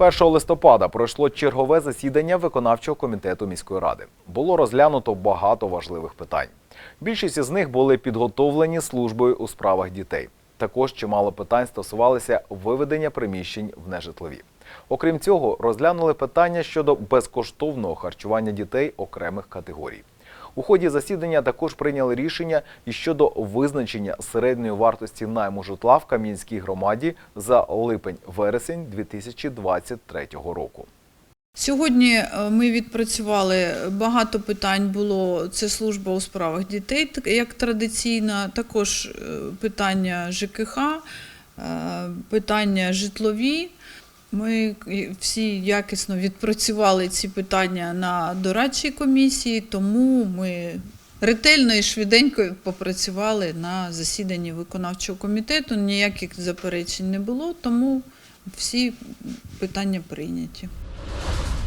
1 листопада пройшло чергове засідання виконавчого комітету міської ради. Було розглянуто багато важливих питань. Більшість із них були підготовлені службою у справах дітей. Також чимало питань стосувалися виведення приміщень в нежитлові. Окрім цього, розглянули питання щодо безкоштовного харчування дітей окремих категорій. У ході засідання також прийняли рішення і щодо визначення середньої вартості найму житла в Кам'янській громаді за липень-вересень 2023 року. Сьогодні е, ми відпрацювали багато питань. Було це служба у справах дітей, як традиційно, також е, питання ЖКХ, е, питання житлові. Ми всі якісно відпрацювали ці питання на дорадчій комісії, тому ми ретельно і швиденько попрацювали на засіданні виконавчого комітету. Ніяких заперечень не було, тому всі питання прийняті.